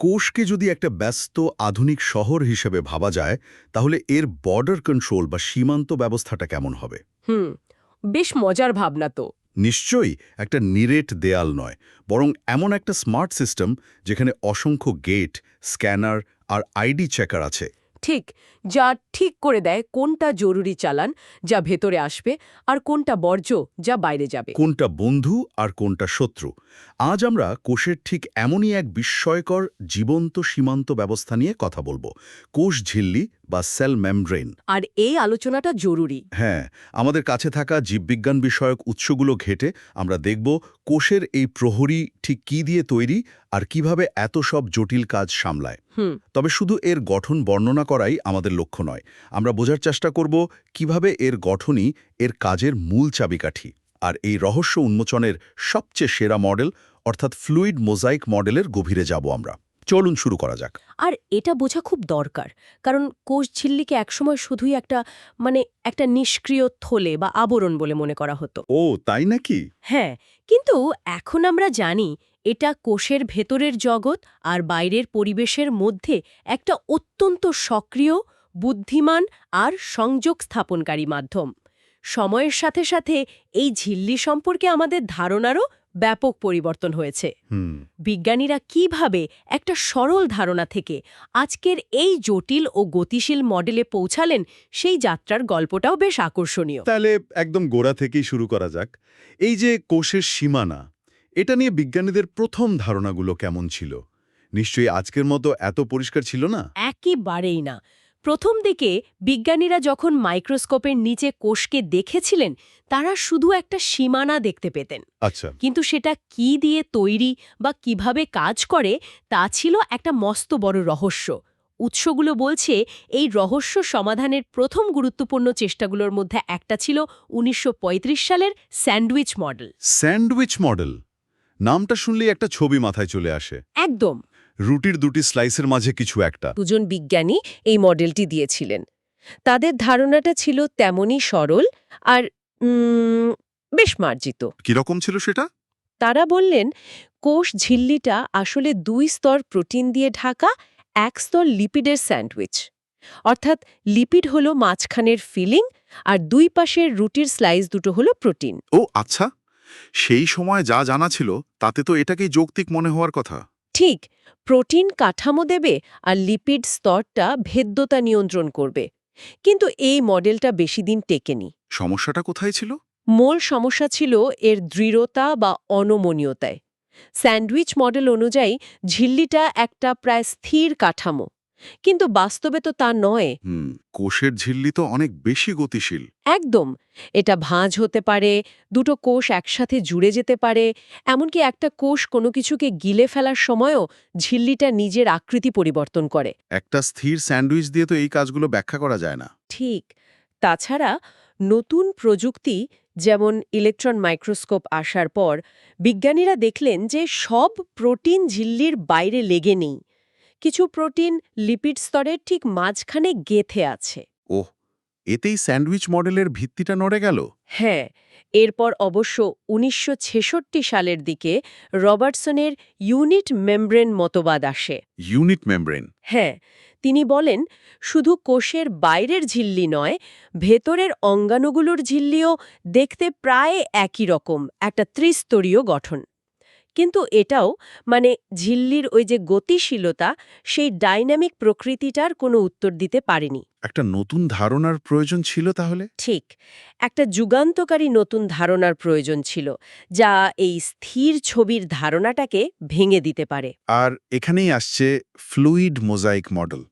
কোষকে যদি একটা ব্যস্ত আধুনিক শহর হিসেবে ভাবা যায় তাহলে এর বর্ডার কন্ট্রোল বা সীমান্ত ব্যবস্থাটা কেমন হবে? হুম বেশ মজার ভাবনা তো। নিশ্চয়ই একটা নিরেট দেয়াল নয় বরং এমন একটা স্মার্ট সিস্টেম যেখানে অসংখ্য গেট স্ক্যানার আর আইডি চেকার আছে। ঠিক, যা ঠিক করে দেয় কোনটা জরুরি চালান যা ভেতরে আসবে আর কোনটা বর্জ্য যা বাইরে যাবে। কোনটা বন্ধু আর কোনটা শত্রু। আজ আমরা কোষের ঠিক এমনই এক বিস্ময়কর জীবন্ত সীমান্ত ব্যবস্থা নিয়ে কথা বলব। কোষ ঝিল্লি বা সেল মেমব্রেন। আর এই আলোচনাটা জরুরি। হ্যাঁ আমাদের কাছে থাকা জীববিজ্ঞান বিষয়ক উৎসগুলো ঘেটে আমরা দেখব কোষের এই প্রহরী ঠিক কী দিয়ে তৈরি আর কীভাবে এত সব জটিল কাজ সামলায়। হুম। তবে শুধু এর গঠন বর্ণনা করাই আমাদের লক্ষ্য নয় আমরা বোঝার চেষ্টা করব কীভাবে এর গঠনই এর কাজের মূল চাবিকাঠি আর এই রহস্য উন্মোচনের সবচেয়ে সেরা মডেল অর্থাৎ ফ্লুইড মোজাইক মডেলের গভীরে যাব আমরা। চলুন শুরু করা যাক। আর এটা বোঝা খুব দরকার কারণ কোষ ঝিল্লিকে একসময় শুধুই একটা মানে একটা নিষ্ক্রিয় থলে বা আবরণ বলে মনে করা হতো। ও তাই নাকি? হ্যাঁ কিন্তু এখন আমরা জানি এটা কোষের ভেতরের জগৎ আর বাইরের পরিবেশের মধ্যে একটা অত্যন্ত সক্রিয় বুদ্ধিমান আর সংযোগ স্থাপনকারী মাধ্যম। সময়ের সাথে সাথে এই ঝিল্লি সম্পর্কে আমাদের ধারণারও ব্যাপক পরিবর্তন হয়েছে। বিজ্ঞানীরা কীভাবে একটা সরল ধারণা থেকে আজকের এই জটিল ও গতিশীল মডেলে পৌঁছালেন সেই যাত্রার গল্পটাও বেশ আকর্ষণীয়। তাহলে একদম গোড়া থেকেই শুরু করা যাক। এই যে কোষের সীমানা এটা নিয়ে বিজ্ঞানীদের প্রথম ধারণাগুলো কেমন ছিল? নিশ্চয়ই আজকের মতো এত পরিষ্কার ছিল না? একেবারেই না। প্রথম দিকে বিজ্ঞানীরা যখন মাইক্রোস্কোপের নিচে কোষকে দেখেছিলেন তারা শুধু একটা সীমানা দেখতে পেতেন। আচ্ছা। কিন্তু সেটা কি দিয়ে তৈরি বা কীভাবে কাজ করে তা ছিল একটা মস্ত বড় রহস্য। উৎসগুলো বলছে এই রহস্য সমাধানের প্রথম গুরুত্বপূর্ণ চেষ্টাগুলোর মধ্যে একটা ছিল উনিশশো পঁয়ত্রিশ সালের স্যান্ডউইচ মডেল। Sandwich model? নামটা শুনলেই একটা ছবি মাথায় চলে আসে। একদম। রুটির দুটি স্লাইসের মাঝে কিছু একটা। দুজন বিজ্ঞানী এই মডেলটি দিয়েছিলেন। তাদের ধারণাটা ছিল তেমনই সরল আর বেশ মার্জিত। কীরকম ছিল সেটা? তারা বললেন কোষ ঝিল্লিটা আসলে দুই স্তর প্রোটিন দিয়ে ঢাকা এক স্তর লিপিডের স্যান্ডউইচ। অর্থাৎ লিপিড হলো মাঝখানের ফিলিং আর দুই পাশের রুটির স্লাইস দুটো হলো প্রোটিন। ও আচ্ছা। সেই সময় যা জানা ছিল তাতে তো এটাকেই যৌক্তিক মনে হওয়ার কথা। ঠিক প্রোটিন কাঠামো দেবে আর লিপিড স্তরটা ভেদ্যতা নিয়ন্ত্রণ করবে। কিন্তু এই মডেলটা বেশি দিন টেকেনি। সমস্যাটা কোথায় ছিল? মূল সমস্যা ছিল এর দৃঢ়তা বা অনমনীয়তায়। স্যান্ডউইচ মডেল অনুযায়ী ঝিল্লিটা একটা প্রায় স্থির কাঠামো। কিন্তু বাস্তবে তো তা নয়। কোষের ঝিল্লি তো অনেক বেশি গতিশীল। একদম। এটা ভাঁজ হতে পারে দুটো কোষ একসাথে জুড়ে যেতে পারে এমনকি একটা কোষ কোনো কিছুকে গিলে ফেলার সময়ও ঝিল্লিটা নিজের আকৃতি পরিবর্তন করে। একটা স্থির স্যান্ডউইচ দিয়ে তো এই কাজগুলো ব্যাখ্যা করা যায় না। ঠিক। তাছাড়া নতুন প্রযুক্তি যেমন ইলেকট্রন মাইক্রোস্কোপ আসার পর বিজ্ঞানীরা দেখলেন যে সব প্রোটিন ঝিল্লির বাইরে লেগে নেই। কিছু প্রোটিন লিপিড স্তরের ঠিক মাঝখানে গেথে আছে। ওহ এতেই স্যান্ডউইচ মডেলের ভিত্তিটা নড়ে গেল। হ্যাঁ এরপর অবশ্য উনিশশো ছেষট্টি সালের দিকে রবার্টসনের ইউনিট মেমব্রেন মতবাদ আসে। Unit membrane? হ্যাঁ তিনি বলেন শুধু কোষের বাইরের ঝিল্লি নয় ভেতরের অঙ্গাণুগুলোর ঝিল্লিও দেখতে প্রায় একই রকম একটা ত্রিস্তরীয় গঠন। কিন্তু এটাও মানে ঝিল্লির ওই যে গতিশীলতা সেই ডাইনামিক প্রকৃতিটার কোনো উত্তর দিতে পারেনি। একটা নতুন ধারণার প্রয়োজন ছিল তাহলে? ঠিক। একটা যুগান্তকারী নতুন ধারণার প্রয়োজন ছিল যা এই স্থির ছবির ধারণাটাকে ভেঙে দিতে পারে। আর এখানেই আসছে ফ্লুইড মোজাইক মডেল।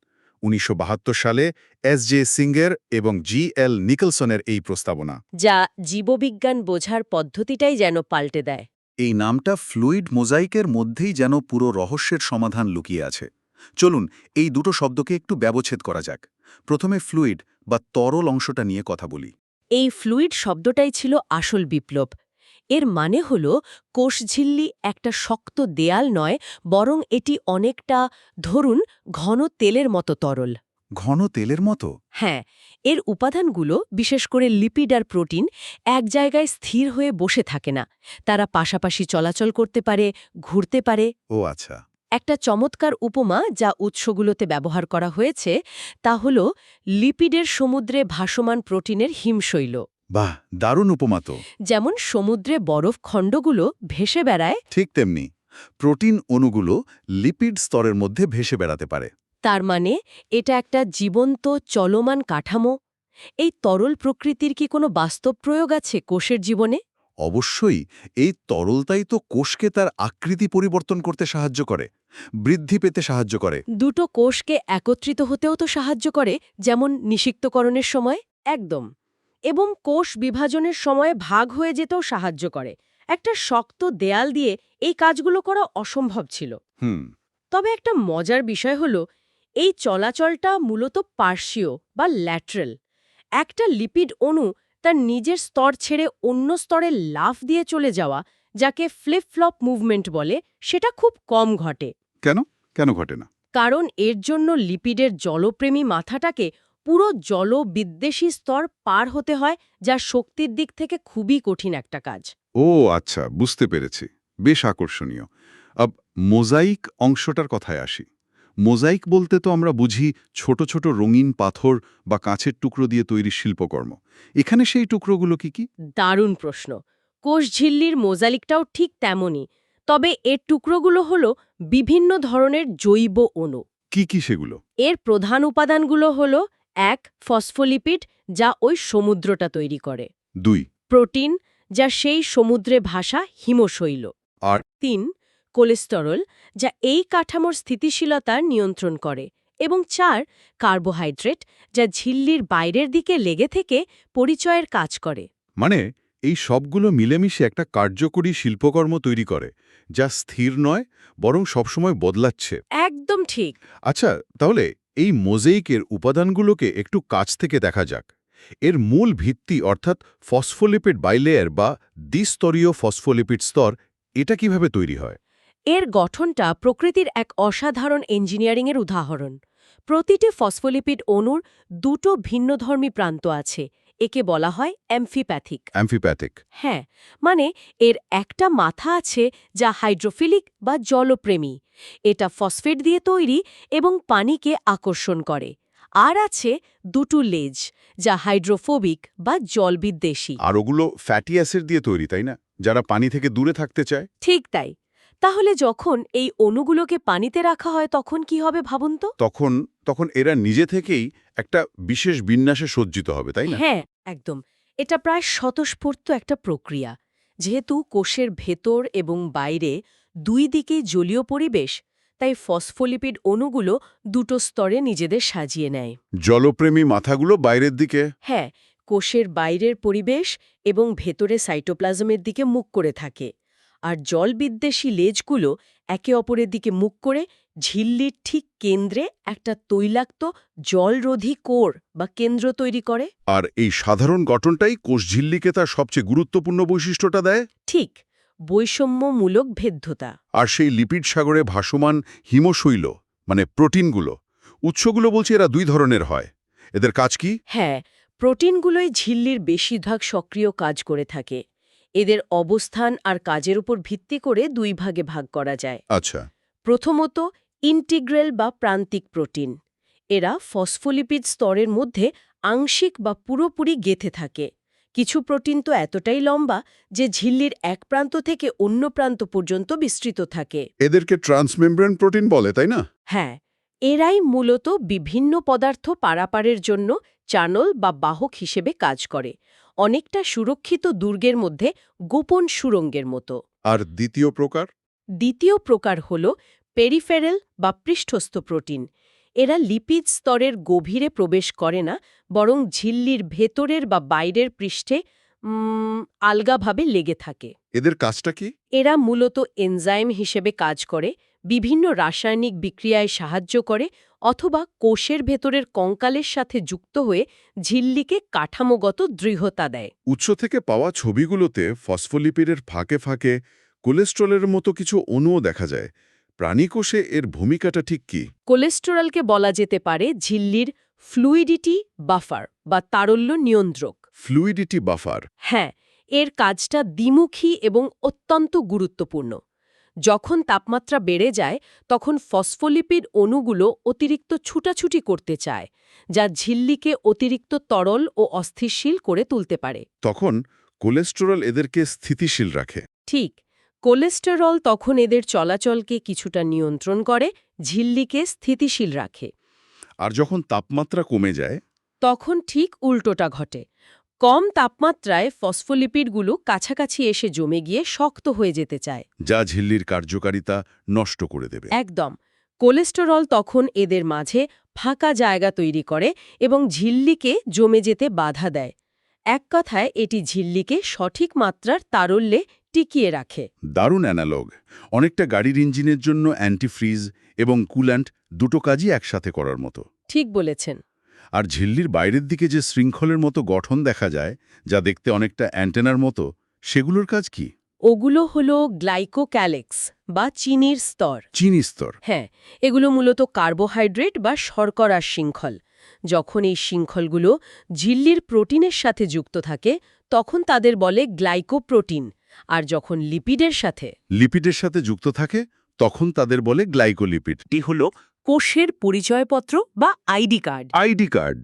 উনিশশো বাহাত্তর সালে এস জে সিঙ্গের এবং জি এল নিকলসনের এই প্রস্তাবনা। যা জীববিজ্ঞান বোঝার পদ্ধতিটাই যেন পাল্টে দেয়। এই নামটা ফ্লুইড মোজাইকের মধ্যেই যেন পুরো রহস্যের সমাধান লুকিয়ে আছে। চলুন, এই দুটো শব্দকে একটু ব্যবচ্ছেদ করা যাক। প্রথমে ফ্লুইড বা তরল অংশটা নিয়ে কথা বলি। এই ফ্লুইড শব্দটাই ছিল আসল বিপ্লব। এর মানে হল কোষঝিল্লি একটা শক্ত দেয়াল নয়, বরং এটি অনেকটা, ধরুন, ঘন তেলের মতো তরল। ঘন তেলের মতো? হ্যাঁ এর উপাদানগুলো বিশেষ করে লিপিড আর প্রোটিন এক জায়গায় স্থির হয়ে বসে থাকে না। তারা পাশাপাশি চলাচল করতে পারে ঘুরতে পারে। ও আচ্ছা। একটা চমৎকার উপমা যা উৎসগুলোতে ব্যবহার করা হয়েছে তা হল লিপিডের সমুদ্রে ভাসমান প্রোটিনের হিমশৈল। বাহ দারুণ উপমা তো। যেমন সমুদ্রে বরফ খণ্ডগুলো ভেসে বেড়ায়। ঠিক তেমনি প্রোটিন অণুগুলো লিপিড স্তরের মধ্যে ভেসে বেড়াতে পারে। তার মানে এটা একটা জীবন্ত চলমান কাঠামো? এই তরল প্রকৃতির কি কোনো বাস্তব প্রয়োগ আছে কোষের জীবনে? অবশ্যই এই তরলতাই তো কোষকে তার আকৃতি পরিবর্তন করতে সাহায্য করে বৃদ্ধি পেতে সাহায্য করে। দুটো কোষকে একত্রিত হতেও তো সাহায্য করে যেমন নিষিক্তকরণের সময়? একদম। এবং কোষ বিভাজনের সময় ভাগ হয়ে যেতেও সাহায্য করে। একটা শক্ত দেয়াল দিয়ে এই কাজগুলো করা অসম্ভব ছিল। হুম। তবে একটা মজার বিষয় হল এই চলাচলটা মূলত পার্শ্বীয় বা ল্যাট্রাল। একটা লিপিড অণু তার নিজের স্তর ছেড়ে অন্য স্তরে লাফ দিয়ে চলে যাওয়া যাকে ফ্লিপ ফ্লপ মুভমেন্ট বলে সেটা খুব কম ঘটে। কেন? কেন ঘটে না? কারণ এর জন্য লিপিডের জলপ্রেমী মাথাটাকে পুরো জলবিদ্বেষী স্তর পার হতে হয় যা শক্তির দিক থেকে খুবই কঠিন একটা কাজ। ও আচ্ছা বুঝতে পেরেছি। বেশ আকর্ষণীয়। আব মোজাইক অংশটার কথায় আসি। মোজাইক বলতে তো আমরা বুঝি ছোট ছোট রঙিন পাথর বা কাঁচের টুকরো দিয়ে তৈরি শিল্পকর্ম। এখানে সেই টুকরোগুলো কি কি? দারুণ প্রশ্ন। কোষ ঝিল্লির মোজালিকটাও ঠিক তেমনই তবে এর টুকরোগুলো হল বিভিন্ন ধরনের জৈব অণু। কি কি সেগুলো? এর প্রধান উপাদানগুলো হল এক ফসফোলিপিড যা ওই সমুদ্রটা তৈরি করে। দুই। প্রোটিন যা সেই সমুদ্রে ভাসা হিমশৈল। আর? তিন কোলেস্টেরল যা এই কাঠামোর স্থিতিশীলতা নিয়ন্ত্রণ করে এবং চার কার্বোহাইড্রেট যা ঝিল্লির বাইরের দিকে লেগে থেকে পরিচয়ের কাজ করে। মানে এই সবগুলো মিলেমিশে একটা কার্যকরী শিল্পকর্ম তৈরি করে যা স্থির নয় বরং সবসময় বদলাচ্ছে। একদম ঠিক। আচ্ছা তাহলে এই মোজেইকের উপাদানগুলোকে একটু কাছ থেকে দেখা যাক। এর মূল ভিত্তি অর্থাৎ ফসফোলিপিড বাইলেয়ার বা দ্বিস্তরীয় ফসফোলিপিড স্তর এটা কীভাবে তৈরি হয়? এর গঠনটা প্রকৃতির এক অসাধারণ ইঞ্জিনিয়ারিংয়ের উদাহরণ। প্রতিটি ফসফোলিপিড অণুর দুটো ভিন্নধর্মী প্রান্ত আছে একে বলা হয় অ্যামফিপ্যাথিক। অ্যাম্ফিপ্যাথিক। হ্যাঁ মানে এর একটা মাথা আছে যা হাইড্রোফিলিক বা জলপ্রেমী। এটা ফসফেট দিয়ে তৈরি এবং পানিকে আকর্ষণ করে। আর আছে দুটো লেজ যা হাইড্রোফোবিক বা জলবিদ্বেষী। আর ওগুলো ফ্যাটি অ্যাসিড দিয়ে তৈরি তাই না? যারা পানি থেকে দূরে থাকতে চায়। ঠিক তাই। তাহলে যখন এই অণুগুলোকে পানিতে রাখা হয় তখন কি হবে ভাবুন তো? তখন তখন এরা নিজে থেকেই একটা বিশেষ বিন্যাসে সজ্জিত হবে তাই না? হ্যাঁ একদম। এটা প্রায় স্বতঃস্ফূর্ত একটা প্রক্রিয়া। যেহেতু কোষের ভেতর এবং বাইরে দুই দিকেই জলীয় পরিবেশ তাই ফসফোলিপিড অণুগুলো দুটো স্তরে নিজেদের সাজিয়ে নেয়। জলপ্রেমী মাথাগুলো বাইরের দিকে? হ্যাঁ কোষের বাইরের পরিবেশ এবং ভেতরে সাইটোপ্লাজমের দিকে মুখ করে থাকে। আর জলবিদ্বেষী লেজগুলো একে অপরের দিকে মুখ করে ঝিল্লির ঠিক কেন্দ্রে একটা তৈলাক্ত জলরোধী কোর বা কেন্দ্র তৈরি করে। আর এই সাধারণ গঠনটাই কোষঝিল্লিকে তার সবচেয়ে গুরুত্বপূর্ণ বৈশিষ্ট্যটা দেয়? ঠিক বৈষম্যমূলক ভেদ্যতা। আর সেই লিপিড সাগরে ভাসমান হিমশৈল মানে প্রোটিনগুলো উৎসগুলো বলছে এরা দুই ধরনের হয়। এদের কাজ কি? হ্যাঁ প্রোটিনগুলোই ঝিল্লির বেশিরভাগ সক্রিয় কাজ করে থাকে। এদের অবস্থান আর কাজের উপর ভিত্তি করে দুই ভাগে ভাগ করা যায়। আচ্ছা। প্রথমত ইন্টিগ্রেল বা প্রান্তিক প্রোটিন। এরা ফসফোলিপিড স্তরের মধ্যে আংশিক বা পুরোপুরি গেথে থাকে। কিছু প্রোটিন তো এতটাই লম্বা যে ঝিল্লির এক প্রান্ত থেকে অন্য প্রান্ত পর্যন্ত বিস্তৃত থাকে। এদেরকে ট্রান্সমেমব্রেন প্রোটিন বলে তাই না? হ্যাঁ এরাই মূলত বিভিন্ন পদার্থ পারাপারের জন্য চানল বা বাহক হিসেবে কাজ করে। অনেকটা সুরক্ষিত দুর্গের মধ্যে গোপন সুরঙ্গের মতো। আর দ্বিতীয় প্রকার? দ্বিতীয় প্রকার হল পেরিফেরেল বা পৃষ্ঠস্থ প্রোটিন। এরা লিপিড স্তরের গভীরে প্রবেশ করে না বরং ঝিল্লির ভেতরের বা বাইরের পৃষ্ঠে আলগাভাবে লেগে থাকে। এদের কাজটা কি? এরা মূলত এনজাইম হিসেবে কাজ করে বিভিন্ন রাসায়নিক বিক্রিয়ায় সাহায্য করে অথবা কোষের ভেতরের কঙ্কালের সাথে যুক্ত হয়ে ঝিল্লিকে কাঠামোগত দৃঢ়তা দেয়। উৎস থেকে পাওয়া ছবিগুলোতে ফসফোলিপিডের ফাঁকে ফাঁকে কোলেস্ট্রলের মতো কিছু অণুও দেখা যায়। প্রাণীকোষে এর ভূমিকাটা ঠিক কি? কোলেস্টেরলকে বলা যেতে পারে ঝিল্লির ফ্লুইডিটি বাফার বা তারল্য নিয়ন্ত্রক। Fluidity buffer. হ্যাঁ এর কাজটা দ্বিমুখী এবং অত্যন্ত গুরুত্বপূর্ণ। যখন তাপমাত্রা বেড়ে যায় তখন ফসফোলিপিড অণুগুলো অতিরিক্ত ছুটাছুটি করতে চায় যা ঝিল্লিকে অতিরিক্ত তরল ও অস্থিরশীল করে তুলতে পারে। তখন কোলেস্টেরল এদেরকে স্থিতিশীল রাখে। ঠিক কোলেস্টেরল তখন এদের চলাচলকে কিছুটা নিয়ন্ত্রণ করে ঝিল্লিকে স্থিতিশীল রাখে। আর যখন তাপমাত্রা কমে যায় তখন ঠিক উল্টোটা ঘটে কম তাপমাত্রায় ফসফোলিপিডগুলো কাছাকাছি এসে জমে গিয়ে শক্ত হয়ে যেতে চায়। যা ঝিল্লির কার্যকারিতা নষ্ট করে দেবে। একদম। কোলেস্টেরল তখন এদের মাঝে ফাঁকা জায়গা তৈরি করে এবং ঝিল্লিকে জমে যেতে বাধা দেয়। এক কথায় এটি ঝিল্লিকে সঠিক মাত্রার তারল্যে টিকিয়ে রাখে। দারুণ অ্যানালগ। অনেকটা গাড়ির ইঞ্জিনের জন্য অ্যান্টিফ্রিজ এবং কুল্যান্ট দুটো কাজই একসাথে করার মতো। ঠিক বলেছেন। আর ঝিল্লির বাইরের দিকে যে শৃঙ্খলের মতো গঠন দেখা যায় যা দেখতে অনেকটা অ্যান্টেনার মতো সেগুলোর কাজ কি? ওগুলো হলো গ্লাইকোক্যালেক্স বা চিনির স্তর। চিনি স্তর। হ্যাঁ এগুলো মূলত কার্বোহাইড্রেট বা শর্করার শৃঙ্খল। যখন এই শৃঙ্খলগুলো ঝিল্লির প্রোটিনের সাথে যুক্ত থাকে তখন তাদের বলে গ্লাইকোপ্রোটিন আর যখন লিপিডের সাথে। লিপিডের সাথে যুক্ত থাকে তখন তাদের বলে গ্লাইকোলিপিড। এটি হল কোষের পরিচয়পত্র বা আইডি কার্ড। ID card.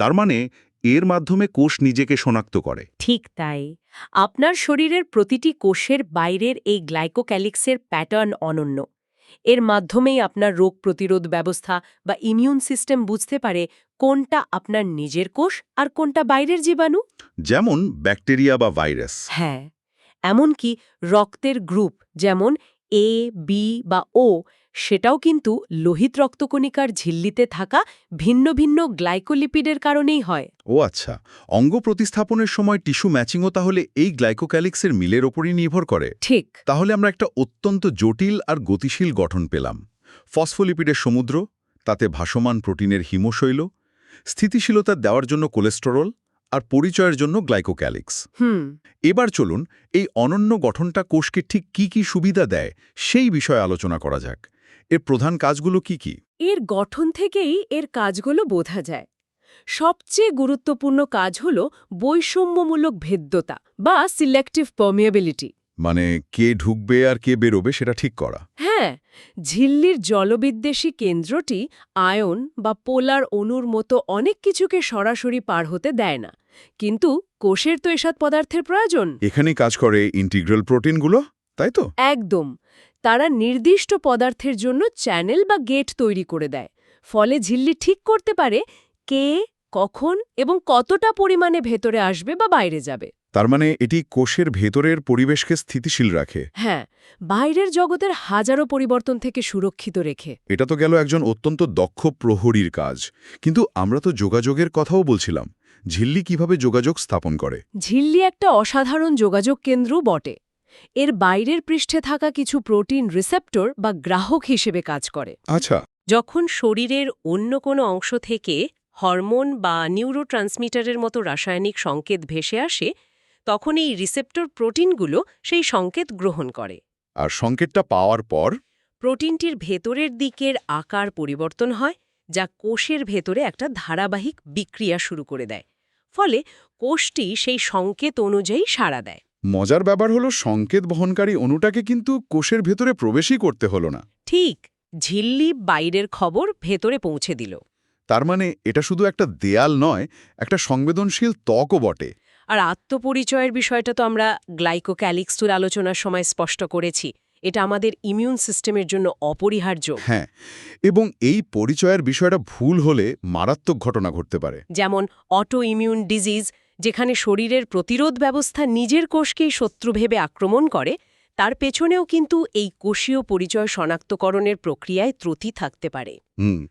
তার মানে এর মাধ্যমে কোষ নিজেকে শনাক্ত করে। ঠিক তাই। আপনার শরীরের প্রতিটি কোষের বাইরের এই গ্লাইকোক্যালিক্সের প্যাটার্ন অনন্য। এর মাধ্যমেই আপনার রোগ প্রতিরোধ ব্যবস্থা বা ইমিউন সিস্টেম বুঝতে পারে কোনটা আপনার নিজের কোষ আর কোনটা বাইরের জীবাণু। যেমন ব্যাকটেরিয়া বা ভাইরাস। হ্যাঁ এমনকি রক্তের গ্রুপ যেমন এ বি বা ও সেটাও কিন্তু লোহিত রক্তকণিকার ঝিল্লিতে থাকা ভিন্ন ভিন্ন গ্লাইকোলিপিডের কারণেই হয়। ও আচ্ছা অঙ্গ প্রতিস্থাপনের সময় টিস্যু ম্যাচিংও তাহলে এই গ্লাইকোক্যালিক্সের মিলের ওপরই নির্ভর করে? ঠিক। তাহলে আমরা একটা অত্যন্ত জটিল আর গতিশীল গঠন পেলাম। ফসফোলিপিডের সমুদ্র তাতে ভাসমান প্রোটিনের হিমশৈল স্থিতিশীলতা দেওয়ার জন্য কোলেস্টেরল আর পরিচয়ের জন্য গ্লাইকোক্যালিক্স। হুম। এবার চলুন এই অনন্য গঠনটা কোষকে ঠিক কি কি সুবিধা দেয় সেই বিষয়ে আলোচনা করা যাক। এর প্রধান কাজগুলো কি কি? এর গঠন থেকেই এর কাজগুলো বোঝা যায়। সবচেয়ে গুরুত্বপূর্ণ কাজ হল বৈষম্যমূলক ভেদ্যতা বা সিলেক্টিভ পারমিয়াবিলিটি মানে কে ঢুকবে আর কে বেরোবে সেটা ঠিক করা। হ্যাঁ ঝিল্লির জলবিদ্বেষী কেন্দ্রটি আয়ন বা পোলার অণুর মতো অনেক কিছুকে সরাসরি পার হতে দেয় না। কিন্তু কোষের তো এসব পদার্থের প্রয়োজন। এখানে কাজ করে ইন্টিগ্রাল প্রোটিনগুলো তাই তো? একদম। তারা নির্দিষ্ট পদার্থের জন্য চ্যানেল বা গেট তৈরি করে দেয় ফলে ঝিল্লি ঠিক করতে পারে কে কখন এবং কতটা পরিমাণে ভেতরে আসবে বা বাইরে যাবে। তার মানে এটি কোষের ভেতরের পরিবেশকে স্থিতিশীল রাখে। হ্যাঁ বাইরের জগতের হাজারো পরিবর্তন থেকে সুরক্ষিত রেখে। এটা তো গেল একজন অত্যন্ত দক্ষ প্রহরীর কাজ। কিন্তু আমরা তো যোগাযোগের কথাও বলছিলাম ঝিল্লি কীভাবে যোগাযোগ স্থাপন করে? ঝিল্লি একটা অসাধারণ যোগাযোগ কেন্দ্রও বটে। এর বাইরের পৃষ্ঠে থাকা কিছু প্রোটিন রিসেপ্টর বা গ্রাহক হিসেবে কাজ করে। আচ্ছা। যখন শরীরের অন্য কোনো অংশ থেকে হরমোন বা নিউরোট্রান্সমিটারের মতো রাসায়নিক সংকেত ভেসে আসে তখন এই রিসেপ্টর প্রোটিনগুলো সেই সংকেত গ্রহণ করে। আর সংকেতটা পাওয়ার পর? প্রোটিনটির ভেতরের দিকের আকার পরিবর্তন হয় যা কোষের ভেতরে একটা ধারাবাহিক বিক্রিয়া শুরু করে দেয়। ফলে কোষটি সেই সংকেত অনুযায়ী সাড়া দেয়। মজার ব্যাপার হলো সংকেত বহনকারী অণুটাকে কিন্তু কোষের ভেতরে প্রবেশই করতে হলো না। ঠিক ঝিল্লি বাইরের খবর ভেতরে পৌঁছে দিল। তার মানে এটা শুধু একটা দেয়াল নয় একটা সংবেদনশীল ত্বকও বটে। আর আত্মপরিচয়ের বিষয়টা তো আমরা গ্লাইকোক্যালিক্সুর আলোচনার সময় স্পষ্ট করেছি। এটা আমাদের ইমিউন সিস্টেমের জন্য অপরিহার্য। হ্যাঁ এবং এই পরিচয়ের বিষয়টা ভুল হলে মারাত্মক ঘটনা ঘটতে পারে। যেমন অটো ইমিউন ডিজিজ যেখানে শরীরের প্রতিরোধ ব্যবস্থা নিজের কোষকেই শত্রু ভেবে আক্রমণ করে তার পেছনেও কিন্তু এই কোষীয় পরিচয় শনাক্তকরণের প্রক্রিয়ায় ত্রুটি থাকতে পারে।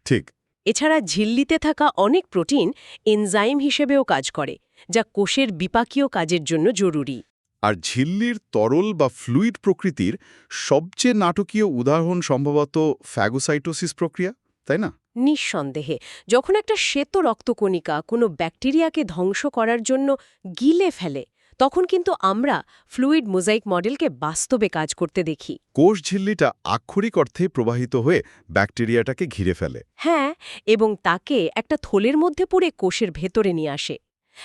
ঠিক। এছাড়া ঝিল্লিতে থাকা অনেক প্রোটিন এনজাইম হিসেবেও কাজ করে যা কোষের বিপাকীয় কাজের জন্য জরুরি। আর ঝিল্লির তরল বা ফ্লুইড প্রকৃতির সবচেয়ে নাটকীয় উদাহরণ সম্ভবত ফ্যাগোসাইটোসিস প্রক্রিয়া? তাই না? নিঃসন্দেহে। যখন একটা শ্বেত রক্তকণিকা কোনো ব্যাকটেরিয়াকে ধ্বংস করার জন্য গিলে ফেলে তখন কিন্তু আমরা ফ্লুইড মোজাইক মডেলকে বাস্তবে কাজ করতে দেখি। কোষ ঝিল্লিটা আক্ষরিক অর্থে প্রবাহিত হয়ে ব্যাকটেরিয়াটাকে ঘিরে ফেলে। হ্যাঁ এবং তাকে একটা থলের মধ্যে পুরে কোষের ভেতরে নিয়ে আসে।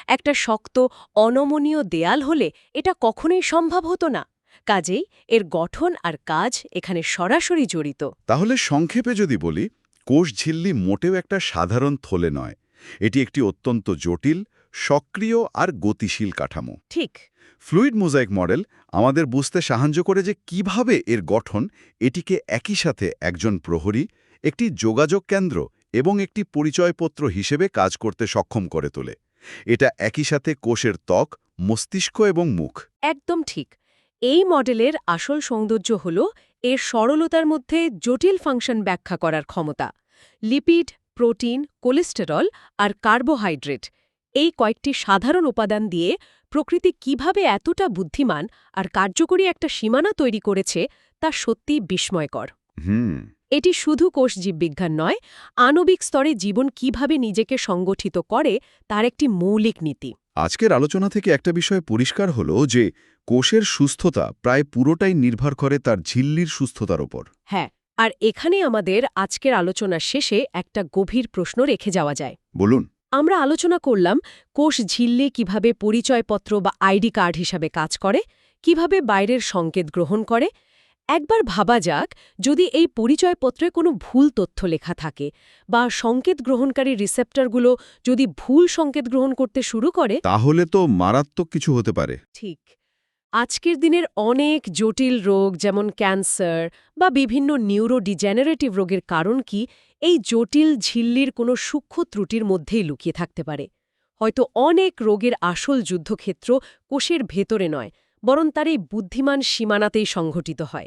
একটা শক্ত অনমনীয় দেয়াল হলে এটা কখনোই সম্ভব হতো না। কাজেই এর গঠন আর কাজ এখানে সরাসরি জড়িত। তাহলে সংক্ষেপে যদি বলি কোষ ঝিল্লি মোটেও একটা সাধারণ থলে নয়। এটি একটি অত্যন্ত জটিল সক্রিয় আর গতিশীল কাঠামো। ঠিক। ফ্লুইড মোজাইক মডেল আমাদের বুঝতে সাহায্য করে যে কীভাবে এর গঠন এটিকে একই সাথে একজন প্রহরী একটি যোগাযোগ কেন্দ্র এবং একটি পরিচয়পত্র হিসেবে কাজ করতে সক্ষম করে তোলে। এটা একই সাথে কোষের ত্বক মস্তিষ্ক এবং মুখ। একদম ঠিক। এই মডেলের আসল সৌন্দর্য হল এর সরলতার মধ্যে জটিল ফাংশন ব্যাখ্যা করার ক্ষমতা। লিপিড প্রোটিন কোলেস্টেরল আর কার্বোহাইড্রেট এই কয়েকটি সাধারণ উপাদান দিয়ে প্রকৃতি কীভাবে এতটা বুদ্ধিমান আর কার্যকরী একটা সীমানা তৈরি করেছে তা সত্যি বিস্ময়কর। এটি শুধু কোষ জীববিজ্ঞান নয় আণবিক স্তরে জীবন কীভাবে নিজেকে সংগঠিত করে তার একটি মৌলিক নীতি। আজকের আলোচনা থেকে একটা বিষয় পরিষ্কার হলো যে কোষের সুস্থতা প্রায় পুরোটাই নির্ভর করে তার ঝিল্লির সুস্থতার ওপর। হ্যাঁ আর এখানে আমাদের আজকের আলোচনার শেষে একটা গভীর প্রশ্ন রেখে যাওয়া যায়। বলুন। আমরা আলোচনা করলাম কোষ ঝিল্লি কীভাবে পরিচয়পত্র বা আইডি কার্ড হিসাবে কাজ করে কীভাবে বাইরের সংকেত গ্রহণ করে একবার ভাবা যাক যদি এই পরিচয়পত্রে কোনো ভুল তথ্য লেখা থাকে বা সংকেত গ্রহণকারী রিসেপ্টরগুলো যদি ভুল সংকেত গ্রহণ করতে শুরু করে তাহলে তো মারাত্মক কিছু হতে পারে। ঠিক। আজকের দিনের অনেক জটিল রোগ যেমন ক্যান্সার বা বিভিন্ন নিউরোডিজেনারেটিভ রোগের কারণ কি এই জটিল ঝিল্লির কোনো সূক্ষ্ম ত্রুটির মধ্যেই লুকিয়ে থাকতে পারে। হয়তো অনেক রোগের আসল যুদ্ধক্ষেত্র কোষের ভেতরে নয় বরং তার এই বুদ্ধিমান সীমানাতেই সংঘটিত হয়।